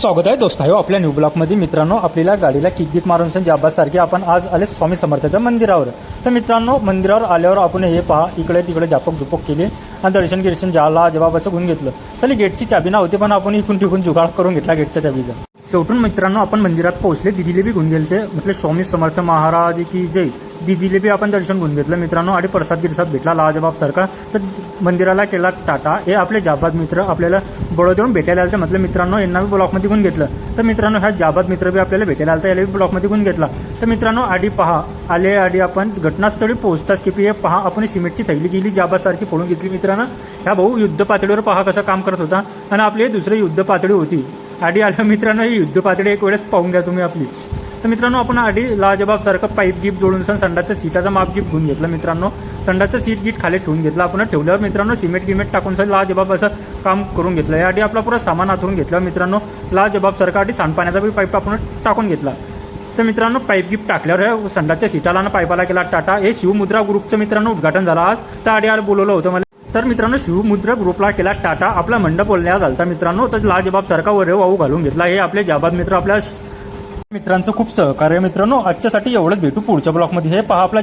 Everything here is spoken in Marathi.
स्वागत आहे दोस्त. आहे आपल्या न्यू ब्लॉकमध्ये मित्रांनो आपल्याला गाडीला किक गिक मारून सन सारखे आपण आज आले स्वामी समर्थाच्या मंदिरावर. तर मित्रांनो मंदिरावर आल्यावर आपण हे पहा इकडे तिकडे जापक झुपक केली आणि दर्शन गिर्शन जाला जबाब असं घेऊन घेतलं. चला गेटची चाबी नव्हती पण आपण इकून तिकून जुगाड करून घेतला गेटच्या चाबीचा. शेवटून मित्रांनो आपण मंदिरात पोहोचले दिदीले बी घेऊन गेलते. म्हटलं स्वामी समर्थ महाराज की जय. दिदीले बी आपण दर्शन घेऊन घेतलं. मित्रांनो आणि प्रसाद गिरसाद भेटला लाजबाब सारखा. तर मंदिराला केला टाटा. हे आपले जाबाद मित्र आपल्याला बळ देऊन भेटायला आलं म्हटलं मित्रांनो यांना बी ब्लॉकमध्ये घेऊन घेतलं. तर मित्रांनो ह्या जाबाद मित्र बी आपल्याला भेटायला आलं याला बी ब्लॉकमध्ये घेऊन घेतला. तर मित्रांनो आधी पहा. आले आधी आपण घटनास्थळी पोहोचताच की हे पहा. आपण सिमेंटची थैली गेली जाबासारखी फोडून घेतली. मित्रांनो ह्या भाऊ युद्ध पातळीवर पहा कसं काम करत होता. आणि आपली दुसरी युद्ध पातळी होती. आधी आल्या मित्रांनो ही युद्ध पातळी एक वेळेस पाहून घ्या तुम्ही आपली. तर मित्रांनो आपण आधी लाजबाब सारखं पाईप गिफ्ट जोडून सण संडाचं सीटाचा माप गिफ्ट घेऊन घेतलं मित्रांनो. संडाचं सीट गिट खाली ठेवून घेतलं आपण. ठेवल्यावर मित्रांनो सिमेंट गिमेंट टाकून सर लाजबाब असं काम करून घेतलं. याआधी आपला पुरा सामान आतरून घेतलं मित्रांनो. लाजबाब सारखं आधी सांडपाण्याचा बी पाईप आपण टाकून घेतला. तर मित्रांनो पाईप गिफ्ट टाकल्यावर संडाच्या सीटाला आणि पाईपाला केला टाटा. हे शिवमुद्रा ग्रुपचं मित्रांनो उद्घाटन झालं आज. तर आधी आज बोलवलं होतं मला. तर मित्रांनो शिवमुद्रा ग्रुपला केला टाटा. आपला मंडप बोलण्यात आलता मित्रांनो. तर लाजबाब सारखा वरे वाहू घालून घेतला. हे आपले जाबाद मित्र आपल्या मित्रांचं खूप सहकार्य मित्रांनो. आजच्यासाठी एवढंच. भेटू पुढच्या ब्लॉकमध्ये हे पहा आपला